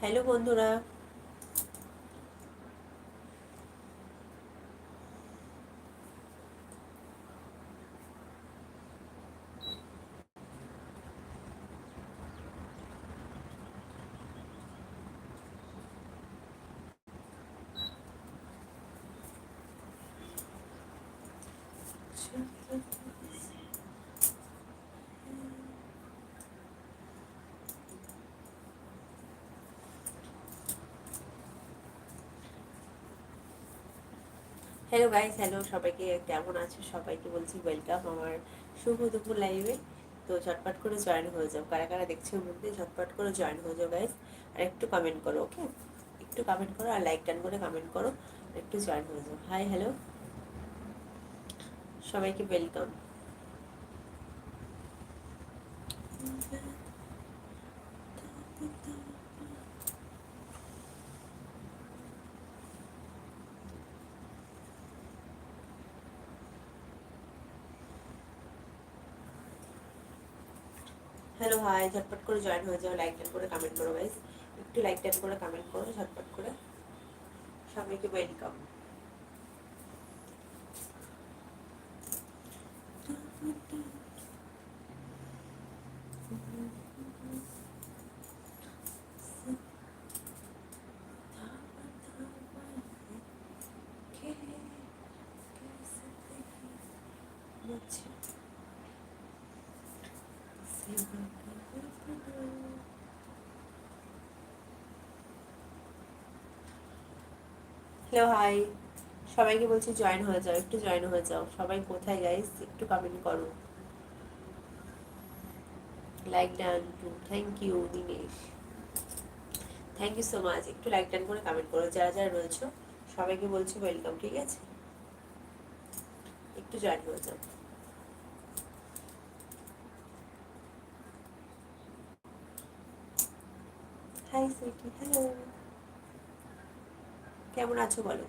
Hello বন্ধুরা। Hello guys hello সবাইকে কেমন আছো সবাইকে বলছি ওয়েলকাম আমার শুভ দুপুর লাইভে তো ঝটপট করে জয়েন হয়ে যাও কারা কারা দেখছ মধ্যে ঝটপট করে জয়েন হয়ে যাও গাইস আর একটু কমেন্ট করো ওকে একটু কমেন্ট করো আর লাইক টান করে কমেন্ট করো একটু জয়েন হয়ে যাও হাই হ্যালো সবাইকে ওয়েলকাম হ্যালো হাই ঝটপট করে জয়েন হয়ে যাও লাইক টাইম করে কমেন্ট করো গাইজ একটু লাইক টাইম করে কমেন্ট করো, ঝটপট করে। সবাইকে ওয়েলকাম হ্যালো হাই সবাইকে বলছি জয়েন হয়ে যাও, একটু জয়েন হয়ে যাও। সবাই কোথায় গাইস একটু কমেন্ট করো। Like done too thank you Dinesh thank you so much একটু লাইক ডান করে কমেন্ট করো, যারা যারা রয়েছো, সবাইকে বলছি ওয়েলকাম ঠিক আছে? একটু জয়েন হয়ে যাও। হাই সুইটি হ্যালো কেমন আছো বলো?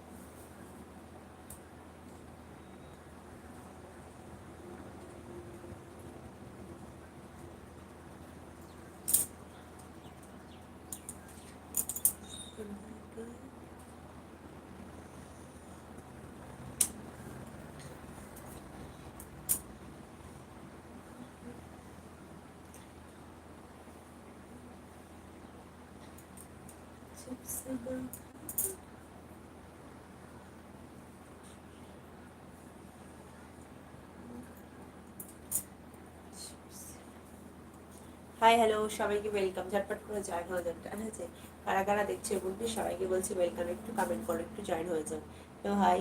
হাই হ্যালো সবাইকে ওয়েলকাম ঝটপট করে জয়েন হয়ে যান ঠিক আছে? কারা কারা দেখছে বলবি সবাইকে বলছি ওয়েলকাম একটু কমেন্ট করো, একটু জয়েন হয়ে যাও। তো hi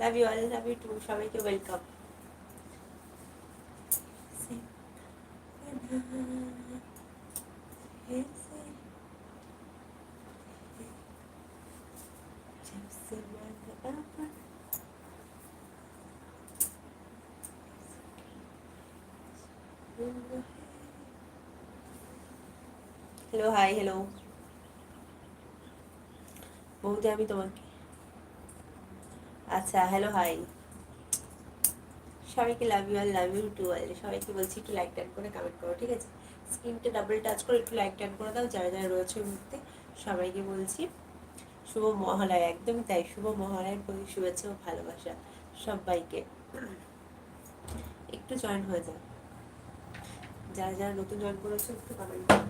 love you all love you too সবাইকে ওয়েলকাম হাই হ্যালো বৌদি, আমি তোমাকে আচ্ছা হ্যালো হাই সবাইকে লাভ ইউ আর লাভ ইউ টু আর সবাইকে বলছি একটু লাইক টান করে কমেন্ট করো, ঠিক আছে? স্ক্রিনটা ডাবল টাচ করে একটু লাইক টান করে দাও, যারা যারা রয়েছে মুহূর্তে। সবাইকে বলছি, শুভ মহালয়, একদমই তাই। শুভ মহালয়ার প্রতি শুভেচ্ছা ও ভালোবাসা সবাইকে। একটু জয়েন হয়ে যাও। যারা যারা নতুন জয়েন করেছ, একটু কমেন্ট করো।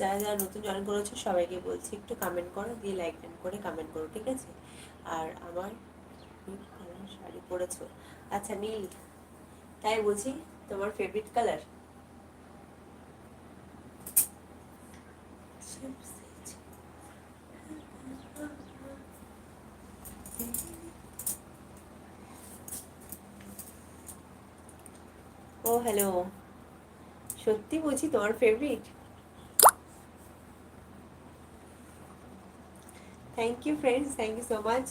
যারা যারা নতুন জয়েন করেছ, সবাইকে বলছি একটু কমেন্ট করো, দিয়ে লাইক টান করে কমেন্ট করো, ঠিক আছে? আর আমার শাড়ি পরেছো? আচ্ছা নীল। তাই বলছি, তোমার ফেভারিট কালার ও হ্যালো সত্যি বলছি, তোমার favourite thank you friends thank you so much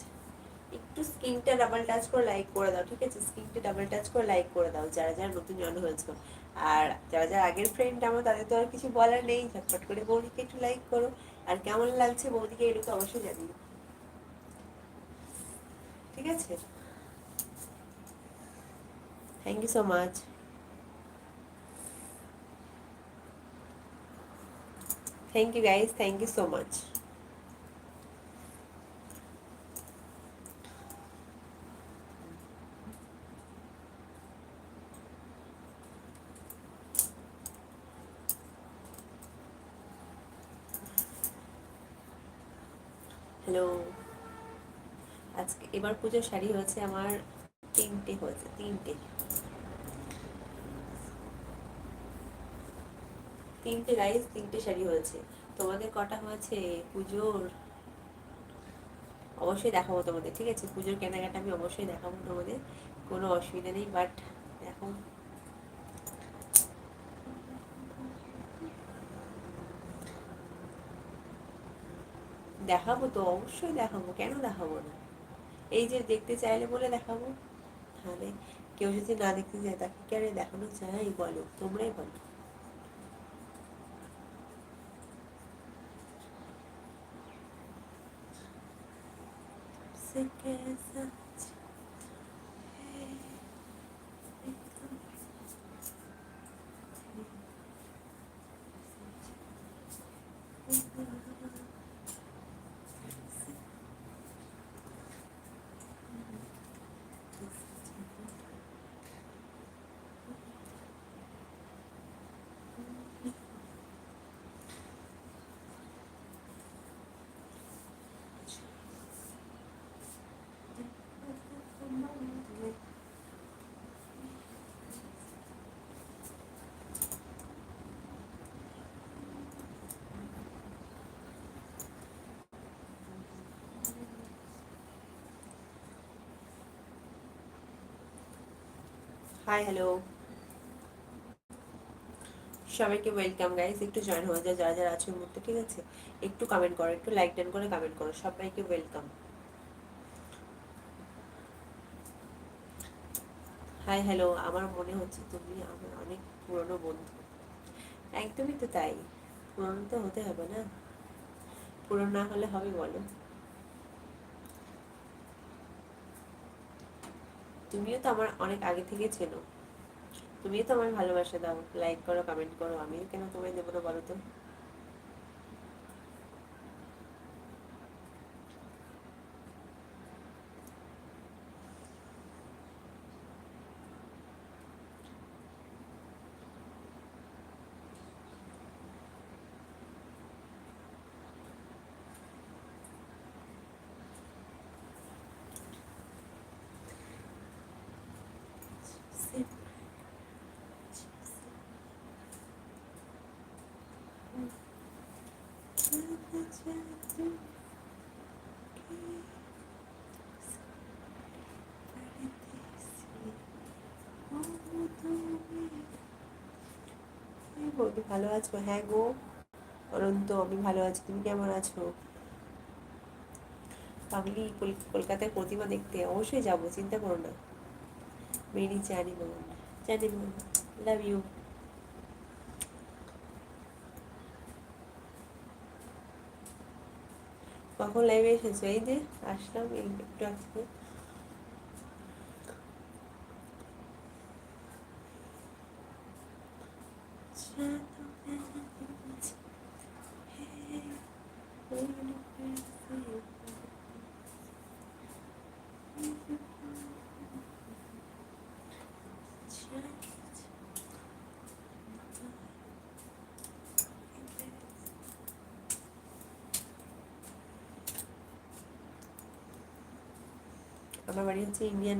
একটু স্ক্রিনটা ডাবল টাচ করে লাইক করে দাও, ঠিক আছে? স্ক্রিনটা ডাবল টাচ করে লাইক করে দাও, যারা যারা নতুন জয়েন হয়েছে। আর যারা যারা আগের ফ্রেন্ড আমার, তাদের তো আর কিছু বলার নেই। ঝটপট করে বৌদিকে একটু লাইক করো। আর কেমন লাগছে বৌদিকে এটা তো অবশ্যই জানিও। ঠিক আছে? Thank you so much thank you guys thank you so much hello. আজকে এবার পুজোর শাড়ি হয়েছে আমার তিনটে হয়েছে, তিনটে। তিনটে রাইস তিনটে শাড়ি হয়েছে। তোমাদের কটা হয়েছে পুজোর? অবশ্যই দেখাবো তোমাদের, ঠিক আছে? পুজোর কেনাকাটা আমি অবশ্যই দেখাবো তোমাদের, কোনো অসুবিধা নেই বাট এখন দেখাবো তো, অবশ্যই দেখাবো, কেন দেখাবো না? এই যে দেখতে চাইলে বলে দেখাবো। তাহলে কেউ যদি না দেখতে চায়, তাকে কেন দেখানো চাই বলো, তোমরাই বলো। Thank you. হাই হ্যালো সবাইকে ওয়েলকাম গাইস একটু জয়েন হয়ে যায়, যারা যারা আছে মুহূর্তে, ঠিক আছে? একটু কমেন্ট করো, একটু লাইক ডান করে কমেন্ট করো। সবাইকে ওয়েলকাম হাই হ্যালো আমার মনে হচ্ছে তুমি আমার অনেক পুরনো বন্ধু। একদমই তো তাই। পুরনো তো হতে হবে না। পুরনো না হলে হবে বলো। তুমিও তো আমার অনেক আগে থেকে চেনো। তুমিও তো আমার ভালোবাসা দাও। লাইক করো কমেন্ট করো। আমিও কেন তোমায় দেবো না বলো তো? বৌদি ভালো আছো? হ্যাঁ গো। অনন্ত আমি ভালো আছি। তুমি কেমন আছো? পাগলি কলকাতায় প্রতিমা দেখতে অবশ্যই যাব, চিন্তা করো না। মেরি জানি বোন জানি বোন লাভ ইউ কখন লাইভে এসেছ? এই যে, আসলাম একটু আজকে আমার বাড়ি হচ্ছে ইন্ডিয়া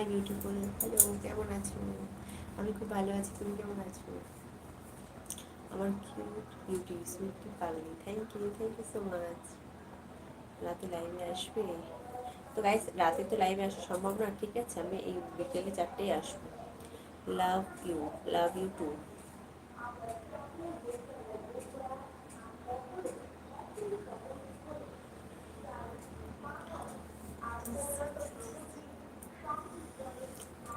হাই বিউটিফুল হ্যালো, কেমন আছো? আমি খুব ভালো আছি, তুমি কেমন আছো? আমার cute beauty sweetie thank you thank you so much রাতে লাইভে আসবে? তো গাইস রাতে তো লাইভে আসা সম্ভব না, ঠিক আছে? আমি এই বিকেলে চারটেই আসব। Love you love you too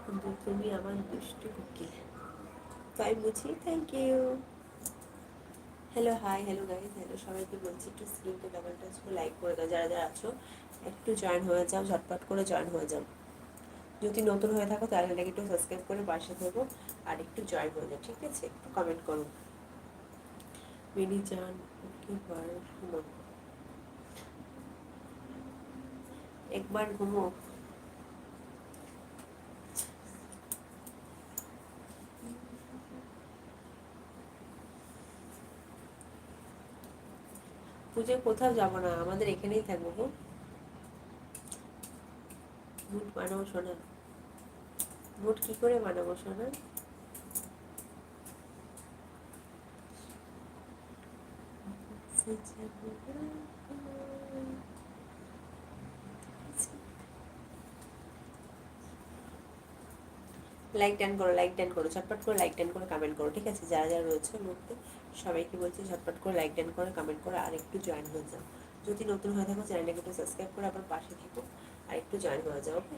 কিন্তু তুমি আমার দুষ্টু কুকি তাই বুঝি? Thank you hello hi hello guys hello সবাইকে বলছি একটু স্ক্রিনকে ডাবল টাচ করে লাইক করে দাও। যারা যারা আছো, একটু জয়েন হয়ে যাও, ঝটপট করে জয়েন হয়ে যাও। যদি নতুন হয়ে থাকো, তাহলে এটাকে একটু সাবস্ক্রাইব করে পাশে থাকো আর একটু জয়েন হয়ে যাও, ঠিক আছে? একটু কমেন্ট করো। মেরি জান কি বার ঘুমো একবার ঘুমো। পুজো কোথাও যাব না, আমাদের এখানেই থাকব গো। বুট বানাবো সোনার বুট কি করে বানাবো শোনা লাইক টান করো লাইক টান করো, ঝটপট করে লাইক টান করে কমেন্ট করো, ঠিক আছে? যারা যারা রয়েছে মুহূর্তে সবাইকে বলছি ঝটপট করে লাইক টান করে কমেন্ট করো আর একটু জয়েন হয়ে যাও। যদি নতুন হয়ে থাকো, চ্যানেলটাকে একটু সাবস্ক্রাইব করে আবার পাশে থেকো আর একটু জয়েন হয়ে যাও ওকে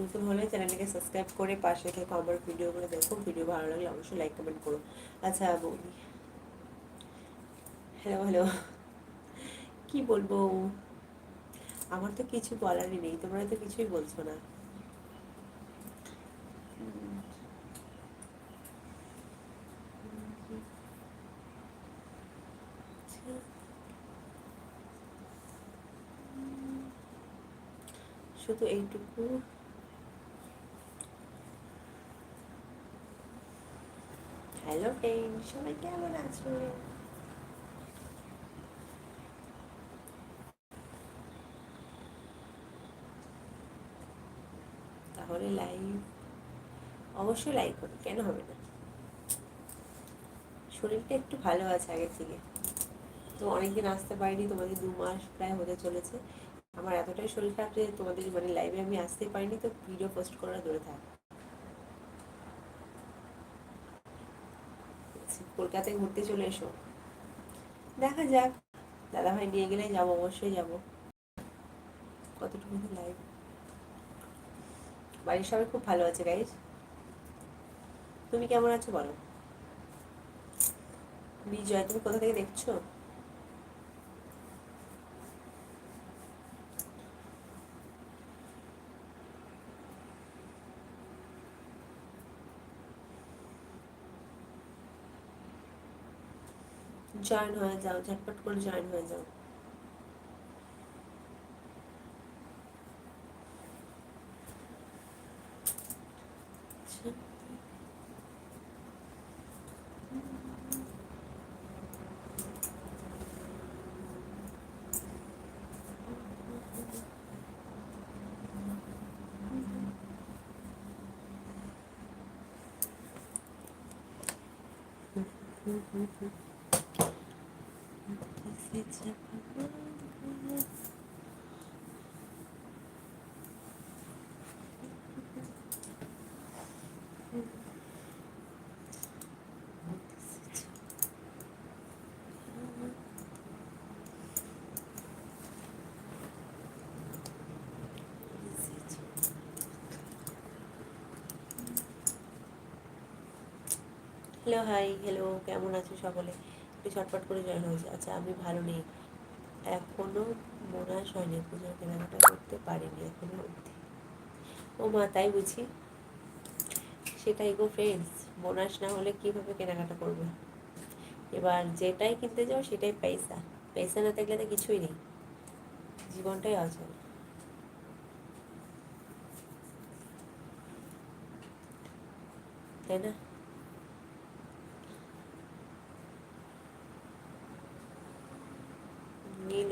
নতুন হলে চ্যানেলটাকে সাবস্ক্রাইব করে পাশে থেকো, আমার ভিডিওগুলো দেখো, ভিডিও ভালো লাগলে অবশ্যই লাইক কমেন্ট করো। আচ্ছা বৌদি। হ্যালো হ্যালো কি বলব? আমার তো কিছু বলারই নেই, তোমরা তো কিছুই বলছো না। শুধু এইটুকু? হ্যালো ফ্রেন্ড সবাই কেমন আছো? তাহলে লাইভ অবশ্যই লাইক করো, কেন হবে না? শরীরটা একটু ভালো আছে আগের থেকে। তো অনেকদিন আসতে পারিনি, তোমাদের দু মাস প্রায় হতে চলেছে। আমার এতটাই শরীর খারাপ যে তোমাদের মানে লাইভে আমি আসতে পারিনি, তো ভিডিও পোস্ট করা দূরে থাক। কলকাতায় ঘুরতে চলে এসো। দেখা যাক দাদা ভাই নিয়ে গেলে যাব, অবশ্যই যাব। কতটুকু লাইভ বাড়ির সবাই খুব ভালো আছে গাইজ তুমি কেমন আছো বলো? বিজয়, তুমি কোথা থেকে দেখছ? জয়েন হয়ে যাও, ঝটপট করে জয়েন হয়ে যাও। Você te apagando, hello, hi, hello, কেমন আছো সকলে? একটু ছটপট করে জয়েন হয়েছে আচ্ছা আমি ভালো নেই। এখনও বোনাস হয়নি পুজোর কেনাকাটা করতে পারিনি, এখনও অবধি। ও মা, তাই বুঝি? সেটাই গো ফ্রেন্ডস বোনাস না হলে কীভাবে কেনাকাটা করবে? এবার যেটাই কিনতে যাও, সেটাই পয়সা। পয়সা না থাকলে তো কিছুই নেই। জীবনটাই অচল। তাই না?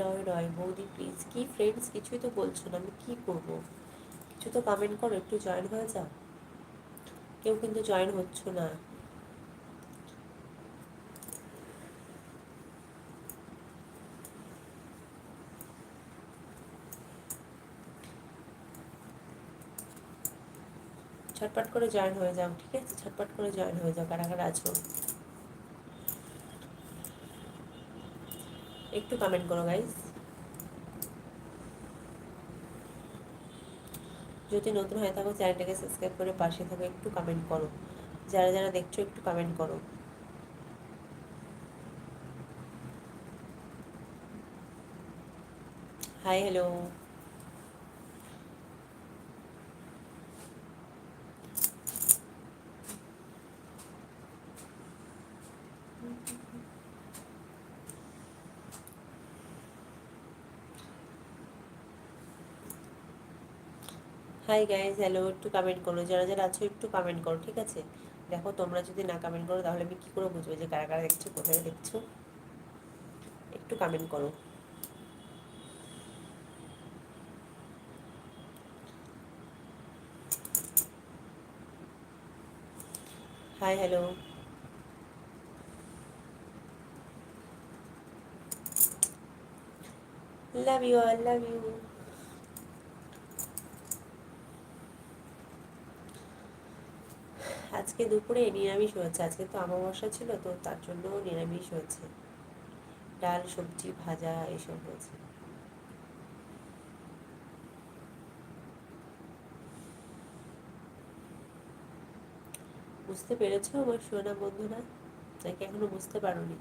নয় নয়। বৌদি প্লিজ কি ফ্রেন্ডস কিছুই তো বলছো না। আমি কি করব? কিছু তো কমেন্ট করো, একটু জয়েন হয়ে যাও। কেউ কিন্তু জয়েন হচ্ছ না। ছটপট করে জয়েন হয়ে যাও, ঠিক আছে? ছটপট করে জয়েন হয়ে যাও কারা কারা আছো। একটু কমেন্ট করো গাইস যদি নতুন হয়ে থাকো, চ্যানেলটাকে সাবস্ক্রাইব করে পাশে থাকো, একটু কমেন্ট করো। যারা যারা দেখছ, একটু কমেন্ট করো। Hi hello hi guys hello একটু কমেন্ট করো। যারা যারা আছো, একটু কমেন্ট করো, ঠিক আছে? দেখো, তোমরা যদি না কমেন্ট করো, তাহলে আমি কী করে বুঝব যে কারা কারা দেখছ, কোথায় দেখছ? একটু কমেন্ট করো। Hi hello love you I love you আজকে দুপুরে নিরামিষ হয়েছে। আজকে তো অমাবস্যা ছিল, তো তার জন্য নিরামিষ হয়েছে। ডাল, সবজি, ভাজা এসব হয়েছে। বুঝতে পেরেছ আমার সোনা বন্ধুরা? নাকি এখনও বুঝতে পারোনি?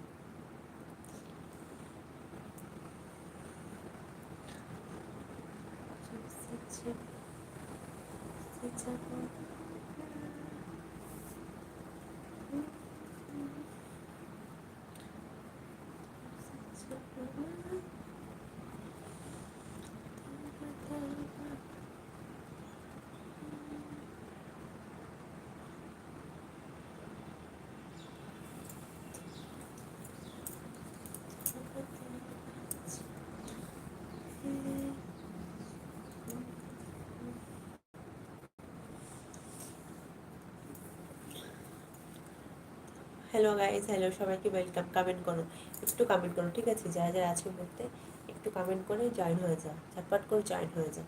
হ্যালো গাইজ হ্যালো সবাইকে ওয়েলকাম কমেন্ট করো। একটু কমেন্ট করো, ঠিক আছে? যারা যারা আছে বলতে একটু কমেন্ট করে জয়েন হয়ে যাও। ঝটপট করে জয়েন হয়ে যাও।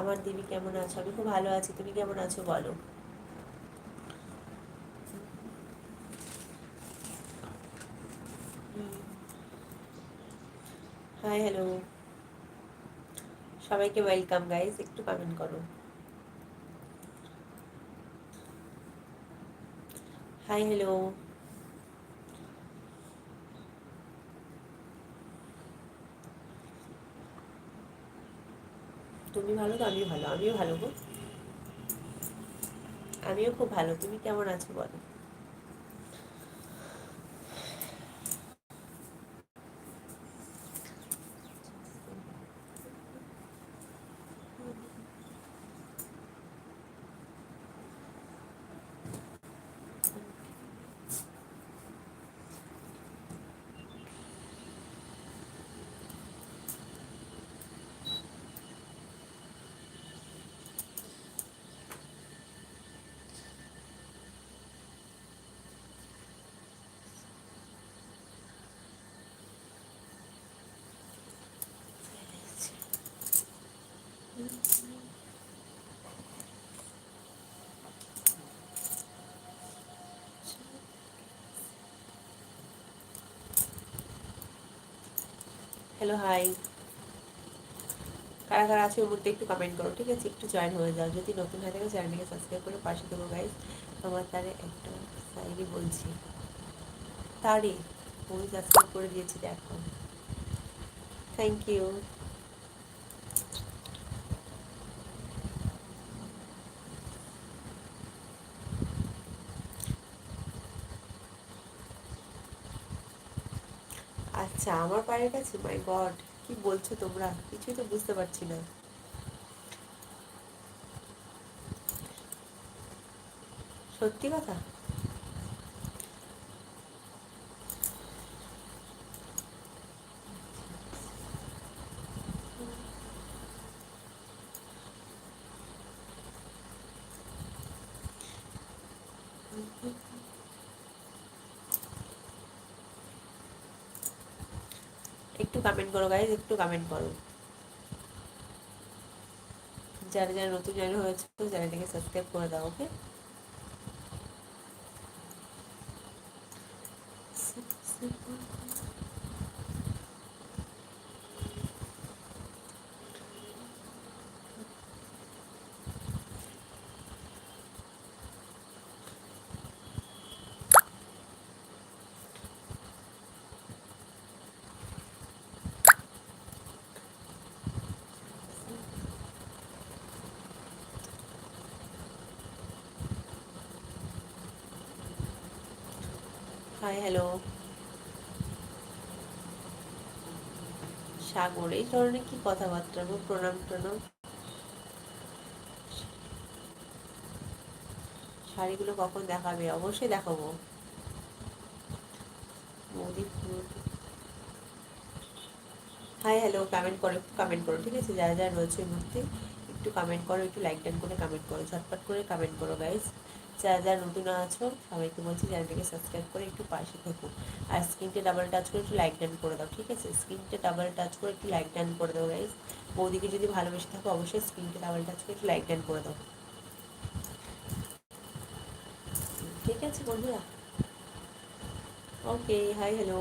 আমার দিদি কেমন আছো? আমি খুব ভালো আছি। তুমি কেমন আছো বলো? হাই হ্যালো সবাইকে ওয়েলকাম গাইজ একটু কমেন্ট করো। হাই হ্যালো তুমি ভালো তো? আমিও ভালো। আমিও ভালো গো। আমিও খুব ভালো। তুমি কেমন আছো বলো? হ্যালো হাই কারা কারা আছে ওর মধ্যে একটু কমেন্ট করো, ঠিক আছে? একটু জয়েন হয়ে যাও। যদি নতুন হয়ে থাকে চ্যানেলটিকে সাবস্ক্রাইব করে পাশে দেবো গাইজ তোমার তারে একটা সাইডই বলছি। তারে ওই সাবস্ক্রাইব করে দিয়েছি, দেখো। থ্যাংক ইউ আচ্ছা আমার পায়ের কাছে মাই গড কি বলছো তোমরা? কিছুই তো বুঝতে পারছি না। সত্যি কথা একটু কমেন্ট করো গাইজ একটু কমেন্ট করো। যারা যারা নতুন জয়েন হয়েছে, চ্যানেলটাকে সাবস্ক্রাইব করে দাও ওকে হাই হ্যালো সাগর, এই ধরনের কি কথাবার্তা গো, প্রণাম প্রণাম? শাড়িগুলো কখন দেখাবে? অবশ্যই দেখাবো। হাই হ্যালো কমেন্ট করো, একটু কমেন্ট করো, ঠিক আছে? যারা যারা রয়েছে মুহূর্তে একটু কমেন্ট করো, একটু লাইক ডান করে কমেন্ট করো, ঝটপট করে কমেন্ট করো গাইজ যারা যারা নতুন আছো, সবাইকে বলছি চ্যানেলটাকে সাবস্ক্রাইব করে একটু পাশে থেকো। আর স্ক্রিনটা ডাবল টাচ করে একটু লাইক ডান করে দাও, ঠিক আছে? স্ক্রিনটা ডাবল টাচ করে একটু লাইক ডান করে দাও গাইজ বৌদিকে যদি ভালোবেসে থাকো, অবশ্যই স্ক্রিনটা ডাবল টাচ করে একটু লাইক ডান করে দাও। ঠিক আছে, বন্ধুরা? ওকে হাই হ্যালো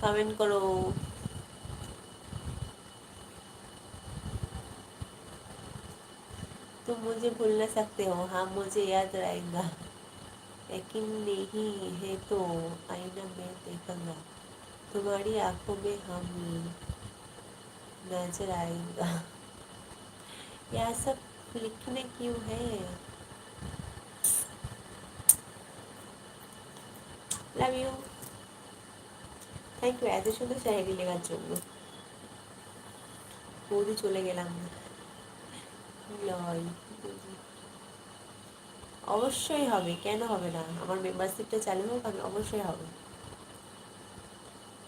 कमेंट करो तुम मुझे भूल न सकते हो हाँ मुझे याद रहेगा लेकिन नहीं है तो आईना में देखूँगा तुम्हारी आँखों में हम नज़र आएगा यह सब लिखने क्यों है लव यू থ্যাংক ইউ এত সুন্দর লেখার জন্য। বৌদি চলে গেলাম। অবশ্যই হবে, কেন হবে না? আমার মেম্বারশিপটা চালু হোক, আমি অবশ্যই হবে।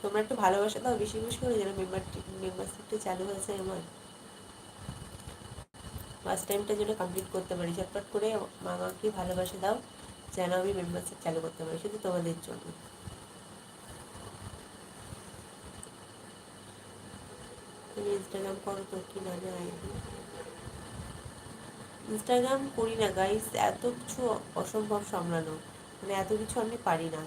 তোমরা একটু ভালোবাসা দাও, বেশি বেশি করে যেন মেম্বার মেম্বারশিপটা চালু হয়েছে আমার। ফার্স্ট টাইমটা যেন কমপ্লিট করতে পারি। চটপট করে মামাকে ভালোবাসা দাও, যেন আমি মেম্বারশিপ চালু করতে পারি। শুধু তোমাদের জন্য তুমি ইনস্টাগ্রাম করো তো, কি ইনস্টাগ্রাম করি না গাইস এত কিছু অসম্ভব সামলানো। মানে এত কিছু আমি পারি না।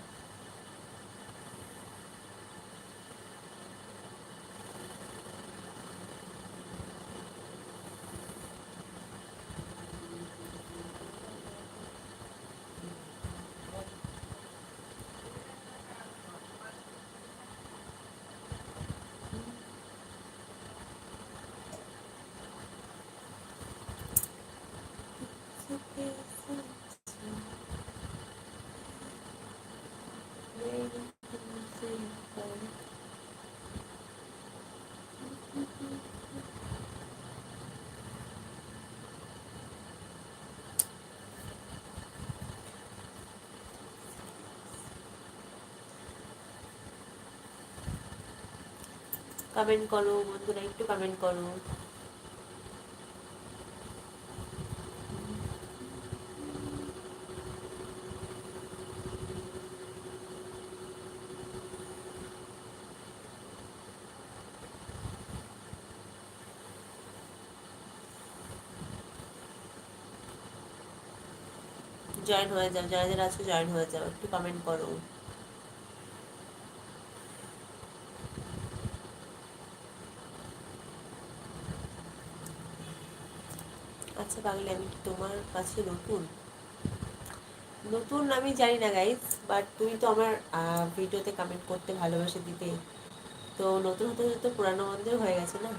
কমেন্ট করো, বন্ধুরা একটু কমেন্ট করো। জয়েন হয়ে যাও, যারা যারা আছো জয়েন হয়ে যাও, একটু কমেন্ট করো। আচ্ছা বাংলা আমি কি তোমার কাছে নতুন? নতুন আমি জানি না গাইজ বাট তুমি তো আমার ভিডিওতে কমেন্ট করতে ভালোবাসে দিতে। তো নতুন হতে হতে পুরানো বন্ধু হয়ে গেছে না?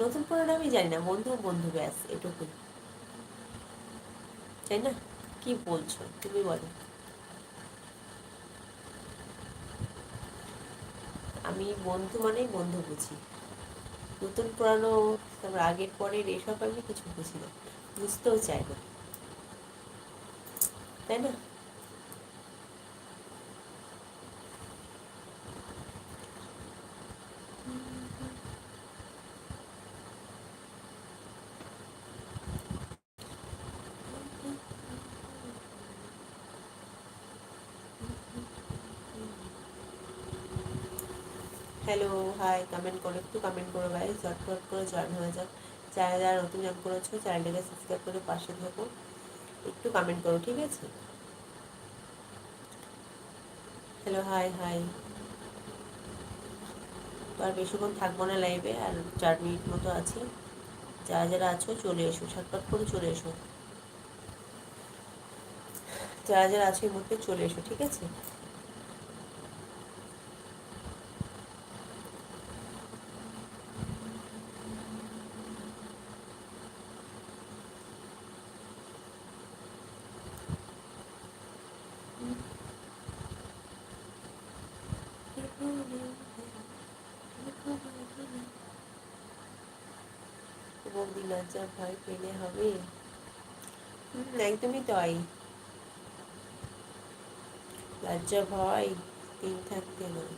নতুন পুরানো আমি জানি না, বন্ধু বন্ধু, ব্যাস, এটুকুই। তাই না? কি বলছো, তুমি বলো। আমি বন্ধু মানেই বন্ধু বুঝি। নতুন পুরানো, তারপর আগের, পরের এসব আমি কিছু বুঝি না। বুঝতেও চাই না। তাই না? হাই কমেন্ট করো, একটু কমেন্ট করো ভাই ঝটফট করে জয়েন হয়ে যাও যারা যারা নতুন জয়েন করেছ চ্যানেলটাকে সাবস্ক্রাইব করে পাশে থাকো। একটু কমেন্ট করো, ঠিক আছে? হ্যালো হাই হাই তো আর বেশিক্ষণ থাকব না লাইভে আর চার মিনিট মতো আছে। যারা যারা আছো, চলে এসো ছটপট করে চলে এসো। যারা যারা আছো এই মুহূর্তে চলে এসো, ঠিক আছে বৌদি লজ্জা ভয় পেলে হবে। একদমই তাই। লজ্জা, ভয় তিন থাকতে নয়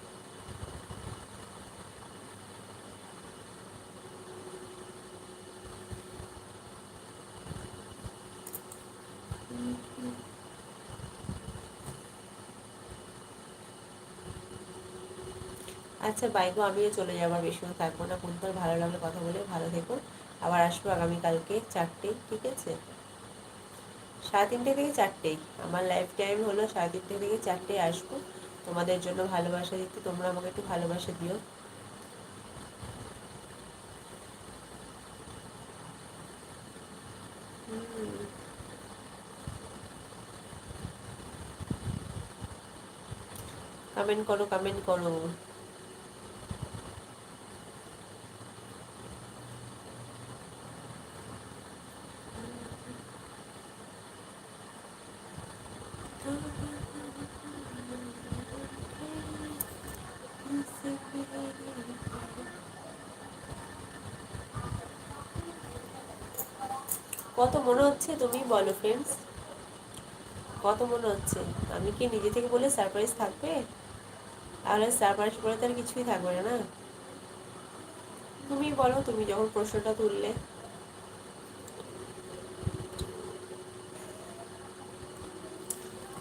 আচ্ছা বাইকও আমিও চলে যাবার বেশি থাকব না। কোন তোর ভালো লাগলে কথা বলে, ভালো থেকো। আবার আসব আগামীকালকে চারটে, ঠিক আছে? সাড়ে তিনটে থেকে চারটেই আমার লাইফ টাইম হলো সাড়ে তিনটে থেকে চারটে আসব। তোমাদের জন্য ভালোবাসা দিতে তোমরা আমাকে একটু ভালোবাসা দিও। কমেন্ট করো কমেন্ট করো। কত মনে হচ্ছে তুমি বলো ফ্রেন্ডস কত মনে হচ্ছে? আমি কি নিজে থেকে বলে সারপ্রাইজ থাকবে? তাহলে সারপ্রাইজ পরে তার কিছুই থাকবে না না? তুমি বলো, তুমি যখন প্রশ্নটা তুললে।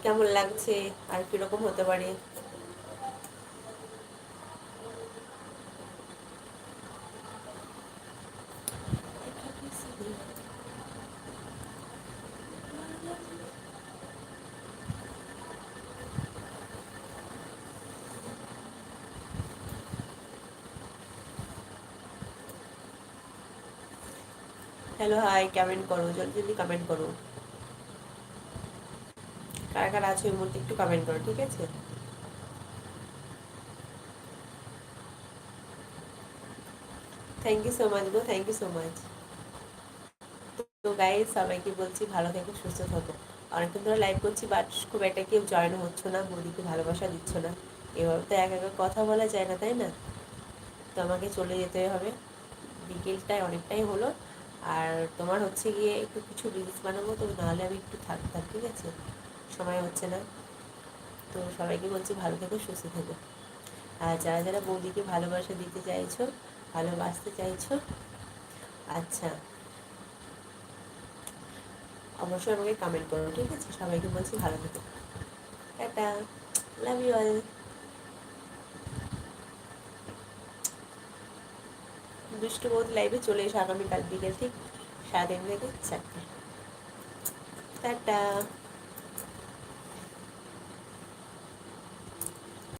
কেমন লাগছে? আর কীরকম হতে পারে? হ্যালো হাই কমেন্ট করো, জলদি জলদি কমেন্ট করো। কারা কারা আছে ওর মধ্যে একটু কমেন্ট করো, ঠিক আছে? থ্যাংক ইউ সো মাচ গো থ্যাংক ইউ সো মাচ তো গাইজ সবাইকে বলছি ভালো থেকো, সুস্থ থাকো। অনেকক্ষণ ধরে লাইভ করছি বাট খুব একটা কেউ জয়েন হচ্ছে না, বৌদিকে ভালোবাসা দিচ্ছ না। এবার তো এক একা কথা বলা যায় না, তাই না? তো আমাকে চলে যেতে হবে। বিকেলটায় অনেকটাই হলো। আর তোমার হচ্ছে গিয়ে একটু কিছু রিলস বানাবো, তো নাহলে আমি একটু থাকতাম ঠিক আছে? সময় হচ্ছে না। তো সবাইকে বলছি ভালো থেকো, সুস্থ থেকো। আর যারা যারা বৌদিকে ভালোবাসা দিতে চাইছো, ভালোবাসতে চাইছো আচ্ছা। অবশ্যই আমাকে কমেন্ট করো, ঠিক আছে? সবাইকে বলছি ভালো থেকো। টাটা লাভ ইউ অল দুষ্টু বোধ লাইভে চলে এসো আগামীকাল বিকেল ঠিক সাড়ে তিন থেকে চারটে। টাটা।